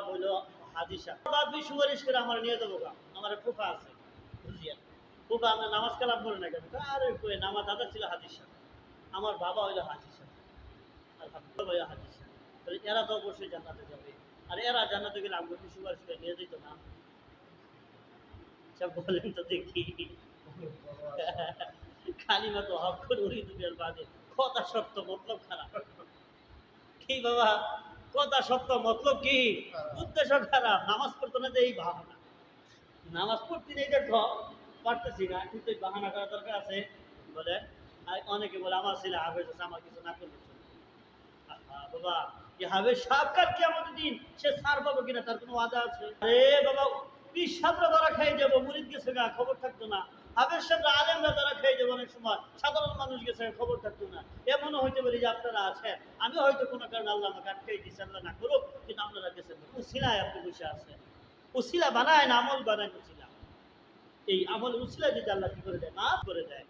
বাপ হইল হাজি সাহেব। সুপারিশ করে আমার নিয়ে দেবো আমার ফুফা আছে, বুঝিয়া। ফুফা আমরা নামাজ কালাম করে না কেন? আরে কই আমার দাদা ছিল সাহেব। আমার বাবা হইল সাহেব। আলহামদুলিল্লাহ হইল তাহলে এরা তো অবশ্যই জান্নাতে যাবে। আর এরা জান্নাতে গেলে আমাকে কি সুপারিশ করে নিয়ে যেত না। সব বলেন তো দেখি। কালিমা তো হক করে উড়ি দুনিয়ার বাদে। কথা সত্য, মতলব খারাপ। কি বাবা? কথা সত্য মতলব কি? উদ্দেশ্য খারাপ নামাজ পড়তো না যে এই ভাবনা নামাজ পড়তে নেই দেখো, পারতেছি না, কিন্তু বাহানা করা দরকার আছে। বলে অনেকে বলে, আমার ছেলে হাফেজ আছে, আমার কিছু না করলে বাবা কি হাফেজ সাবকার কি আমাদের দিন, সে সার পাবো কিনা তার কোনো ওয়াদা আছে? আরে বাবা সাতরা ধরা খেয়ে যাব, মুরিদ গেছে গা, খবর থাকতো না। হাফেজ সাহেবরা, আলেমরা ধরা খেয়ে যাব অনেক সময়, সাধারণ মানুষ গেছে খবর থাকতো না। এমনও হইতে বলি যে আপনারা আছেন। আমি হয়তো কোনো কারণে আল্লাহ আমাকে আটকে দিচ্ছে আল্লাহ না করুক, কিন্তু আপনারা গেছেন উসিলায় আপনি বসে আছেন। উসিলা বানায় না, আমল বানায় উসিলা। এই আমল উসিলা যদি আল্লাহ কি করে দেয়? মাফ করে দেয়।